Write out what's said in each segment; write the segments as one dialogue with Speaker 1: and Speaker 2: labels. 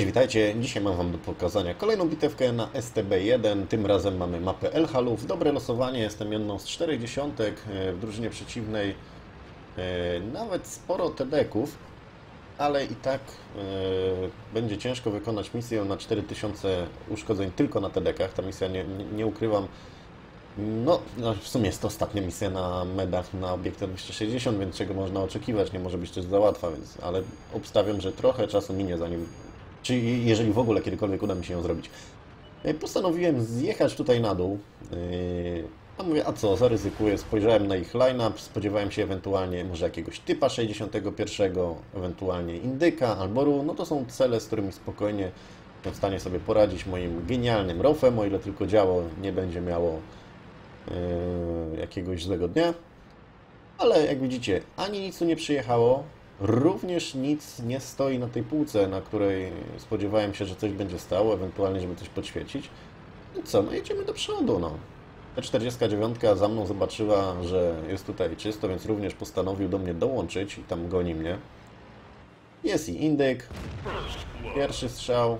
Speaker 1: witajcie. Dzisiaj mam Wam do pokazania kolejną bitewkę na STB1. Tym razem mamy mapę El Haluf. Dobre losowanie, jestem jedną z czterech dziesiątek e, w drużynie przeciwnej. E, Nawet sporo TD-ków, ale i tak e, będzie ciężko wykonać misję na 4000 uszkodzeń tylko na TD-kach. Ta misja, nie, nie, ukrywam, no, no, w sumie jest to ostatnia misja na medach na obiektach 260, więc czego można oczekiwać, nie może być też za łatwa, więc, ale obstawiam, że trochę czasu minie zanim, czy jeżeli w ogóle kiedykolwiek uda mi się ją zrobić. E, Postanowiłem zjechać tutaj na dół, yy, a mówię, a co, zaryzykuję, spojrzałem na ich line-up, spodziewałem się ewentualnie może jakiegoś typa 61, ewentualnie indyka albo ru, no to są cele, z którymi spokojnie w stanie sobie poradzić. Moim genialnym rofem, o ile tylko działo nie będzie miało Yy, jakiegoś złego dnia. Ale jak widzicie, ani nic tu nie przyjechało, również nic nie stoi na tej półce, na której spodziewałem się, że coś będzie stało, ewentualnie, żeby coś podświecić. I co, no jedziemy do przodu, no. T49 za mną zobaczyła, że jest tutaj czysto, więc również postanowił do mnie dołączyć i tam goni mnie. Jest i indyk. Pierwszy strzał.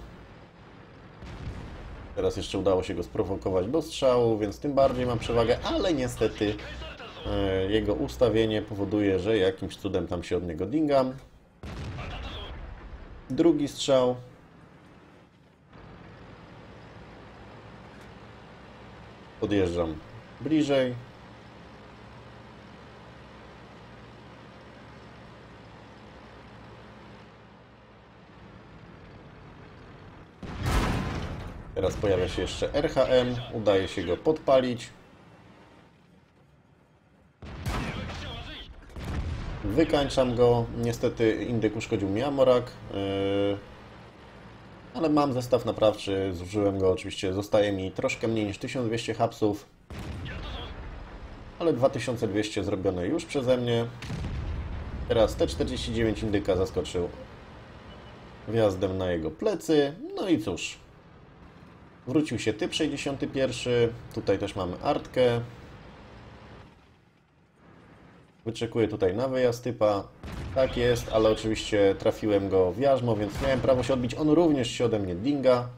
Speaker 1: Teraz jeszcze udało się go sprowokować do strzału, więc tym bardziej mam przewagę, ale niestety e, jego ustawienie powoduje, że jakimś cudem tam się od niego dingam. Drugi strzał. Podjeżdżam bliżej. Teraz pojawia się jeszcze RHM, udaje się go podpalić. Wykańczam go. Niestety indyk uszkodził mi Amorak. Yy, ale mam zestaw naprawczy, zużyłem go oczywiście. Zostaje mi troszkę mniej niż 1200 hapsów. Ale 2200 zrobione już przeze mnie. Teraz T49 indyka zaskoczył wjazdem na jego plecy. No i cóż, Wrócił się typ 61. Tutaj też mamy artkę. Wyczekuję tutaj na wyjazd typa. Tak jest, ale oczywiście trafiłem go w jarzmo, więc miałem prawo się odbić. On również się ode mnie dinga.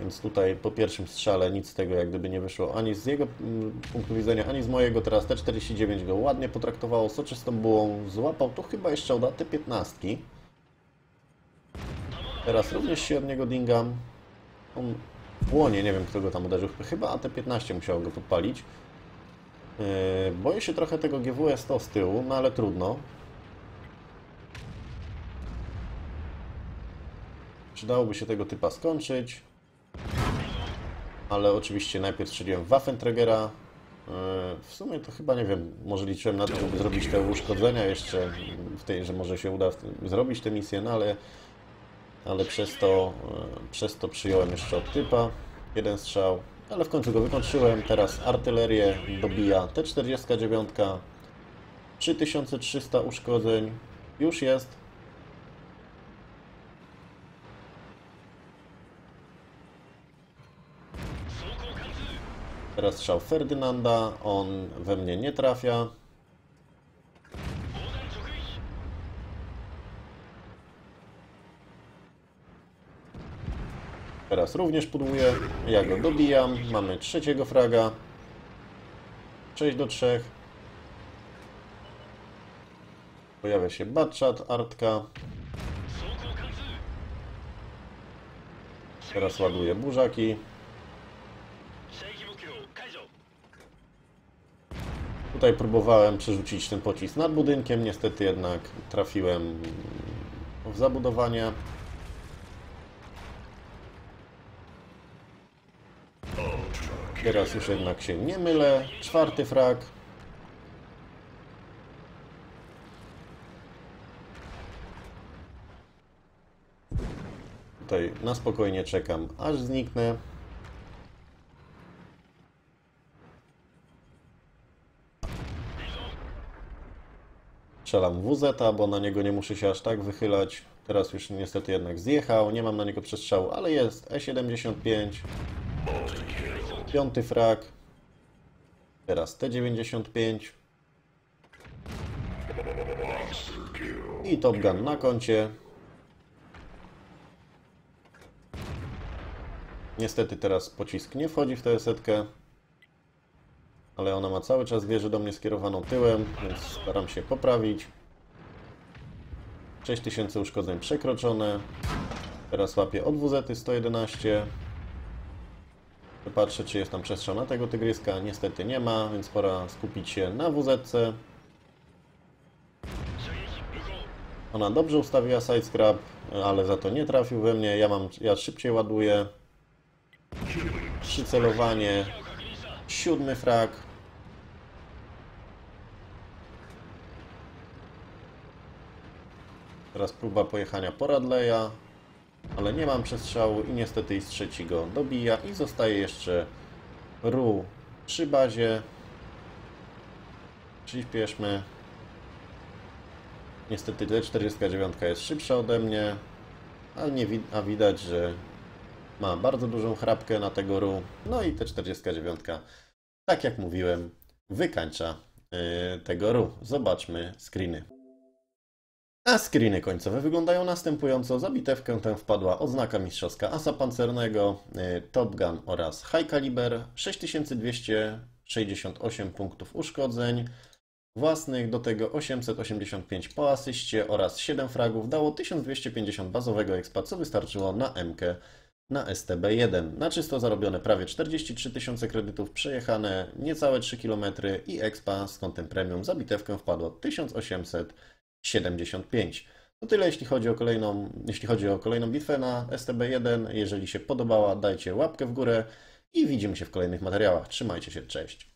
Speaker 1: Więc tutaj po pierwszym strzale nic z tego jak gdyby nie wyszło ani z jego mm, punktu widzenia, ani z mojego. Teraz T49 go ładnie potraktowało, soczystą bułą złapał. To chyba jeszcze uda T15. Teraz również się od niego dingam. On płonie, nie wiem kto go tam uderzył. Chyba AT-15 musiał go podpalić. Yy, boję się trochę tego GWS-100 z tyłu, no ale trudno. Przydałoby się tego typa skończyć. Ale oczywiście najpierw strzeliłem Waffenträgera. Yy, w sumie to chyba, nie wiem, może liczyłem na to, żeby zrobić te uszkodzenia jeszcze, w tej, że może się uda zrobić tę misję, no ale ale przez to, e, przez to przyjąłem jeszcze od typa jeden strzał, ale w końcu go wykończyłem. Teraz artylerię dobija T49, 3300 uszkodzeń, już jest. Teraz strzał Ferdynanda, on we mnie nie trafia. Teraz również pudłuję. Ja go dobijam. Mamy trzeciego fraga. 6 do 3. Pojawia się Batchat, Artka. Teraz ładuję burzaki. Tutaj próbowałem przerzucić ten pocisk nad budynkiem, niestety jednak trafiłem w zabudowanie. Teraz już jednak się nie mylę. Czwarty frag. Tutaj na spokojnie czekam, aż zniknę. Strzelam WZ, bo na niego nie muszę się aż tak wychylać. Teraz już niestety jednak zjechał, nie mam na niego przestrzału, ale jest E75 piąty frak. Teraz T95. I Top Gun na koncie. Niestety teraz pocisk nie wchodzi w tę setkę. Ale ona ma cały czas wieżę do mnie skierowaną tyłem, więc staram się poprawić. 6000 uszkodzeń przekroczone. Teraz łapię od WZ 111. Patrzę, czy jest tam przestrzał na tego tygryska. Niestety nie ma, więc pora skupić się na WZ. Ona dobrze ustawiła sidescrap, ale za to nie trafił we mnie. Ja mam, ja szybciej ładuję. Przycelowanie. Siódmy frag. Teraz próba pojechania po Radleya, ale nie mam przestrzału i niestety z trzeci go dobija i zostaje jeszcze Ru przy bazie. Przyspieszmy. Niestety T49 jest szybsza ode mnie, ale nie wi a widać, że ma bardzo dużą chrapkę na tego Ru. No i T49, tak jak mówiłem, wykańcza yy, tego Ru. Zobaczmy screeny. A screeny końcowe wyglądają następująco. Za bitewkę tę wpadła oznaka mistrzowska asa pancernego, y, Top Gun oraz High Caliber, 6268 punktów uszkodzeń własnych, do tego 885 po asyście oraz 7 fragów dało 1250 bazowego expa, co wystarczyło na MK na STB1. Na czysto zarobione prawie 43 tysiące kredytów, przejechane niecałe 3 km i expa z kątem premium za bitewkę wpadło 1800 75. To tyle, jeśli chodzi o kolejną, jeśli chodzi o kolejną bitwę na STB1. Jeżeli się podobała, dajcie łapkę w górę i widzimy się w kolejnych materiałach. Trzymajcie się, cześć.